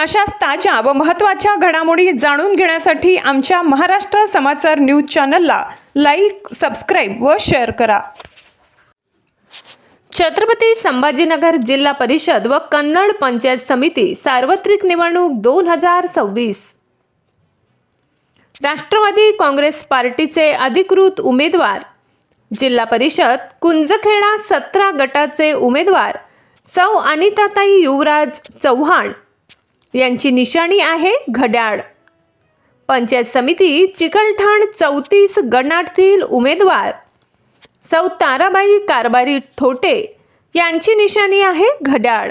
अशाच ताज्या व महत्त्वाच्या घडामोडी जाणून घेण्यासाठी आमच्या महाराष्ट्र समाचार न्यूज चॅनलला लाईक सबस्क्राईब व शेअर करा. छत्रपती संभाजीनगर जिल्हा परिषद व कन्नड पंचायत समिती सार्वत्रिक निवडणूक दोन हजार सव्वीस. राष्ट्रवादी काँग्रेस पार्टीचे अधिकृत उमेदवार जिल्हा परिषद कुंजखेडा सतरा गटाचे उमेदवार सौ अनिताताई युवराज चव्हाण यांची निशाणी आहे घड्याळ. पंचायत समिती चिकलठाण चौतीस गणातील उमेदवार. सौ ताराबाई कारभारी थोटे यांची निशाणी आहे घड्याळ.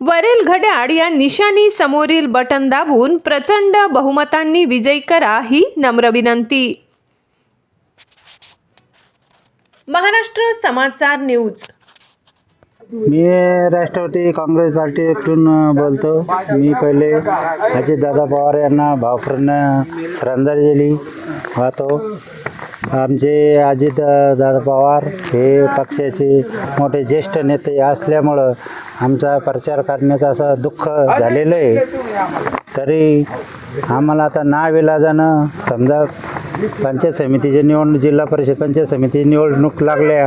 वरील घड्याळ या निशाणी समोरील बटन दाबून प्रचंड बहुमतांनी विजयी करा ही नम्र विनंती. महाराष्ट्र समाचार न्यूज. मी राष्ट्रवादी काँग्रेस पार्टीतून बोलतो. मी पहिले अजितदादा पवार यांना भावपूर्ण श्रद्धांजली वाहतो आमचे अजित दादा पवार हे पक्षाचे मोठे ज्येष्ठ नेते असल्यामुळं आमचा प्रचार करण्याचं असं दुःख झालेलं आहे. तरी आम्हाला आता नाविलाजानं समजा पंचायत समितीची निवडणूक जिल्हा परिषद पंचायत समिती निवडणूक लागल्या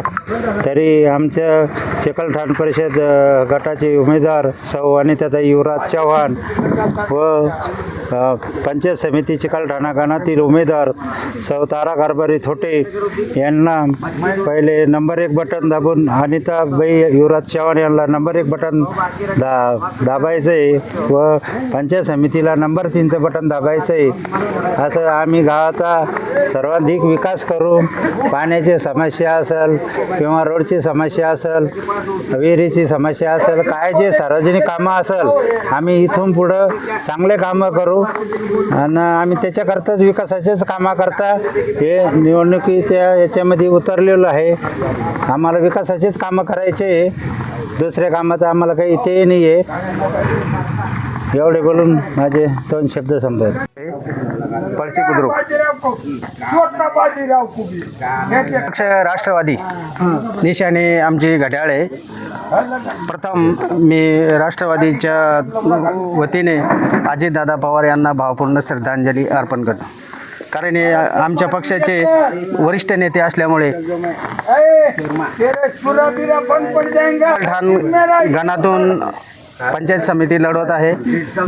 तरी आमच्या चिकलठाण परिषद गटाचे उमेदवार सौ अनिताताई युवराज चव्हाण व पंचायत समितीचे काल गणातील उमेदवार सवतारा कारभारी थोटे यांना पहिले नंबर एक बटन दाबून अनिताबाई युवराज चव्हाण यांना नंबर एक बटन दा दाबायचं आहे व पंचायत समितीला नंबर तीनचं बटन दाबायचं. आहे असं आम्ही गावाचा सर्वाधिक विकास करू पाण्याची समस्या असेल किंवा रोडची समस्या असेल विहिरीची समस्या असेल काय जे सार्वजनिक कामं असेल आम्ही इथून पुढं चांगले कामं करू. आणि आम्ही त्याच्याकरताच विकासाचेच कामाकरता हे निवडणुकीच्या याच्यामध्ये उतरलेलो आहे. आम्हाला विकासाचेच कामं करायचे आहे. दुसऱ्या कामाचं आम्हाला काही ते नाही आहे. एवढे बोलून माझे दोन शब्द संपवतो पळशी बुद्रुक. पक्ष राष्ट्रवादी. निशाने आमची घड्याळ आहे. प्रथम मी राष्ट्रवादीच्या वतीने अजितदादा पवार यांना भावपूर्ण श्रद्धांजली अर्पण करतो. कारण हे आमच्या पक्षाचे वरिष्ठ नेते असल्यामुळे ठाण गणातून पंचायत समिती लढवत आहे.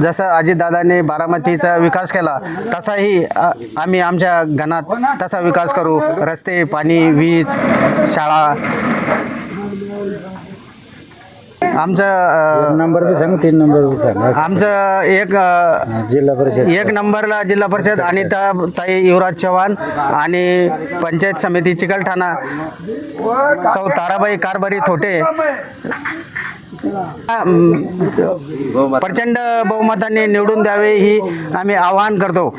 जसं अजितदादांनी बारामतीचा विकास केला तसाही आम्ही आमच्या गणात तसा विकास करू. रस्ते पाणी वीज शाळा. आमचं नंबर बी सांग तीन नंबर बी सांग. आमचं एक जिल्हा परिषद. एक नंबरला जिल्हा परिषद अनिता ताई युवराज चव्हाण आणि पंचायत समिती चिकलठाणा सौ ताराबाई कारभारी थोटे. प्रचंड बहुमताने निवडून द्यावे ही आम्ही आवाहन करतो.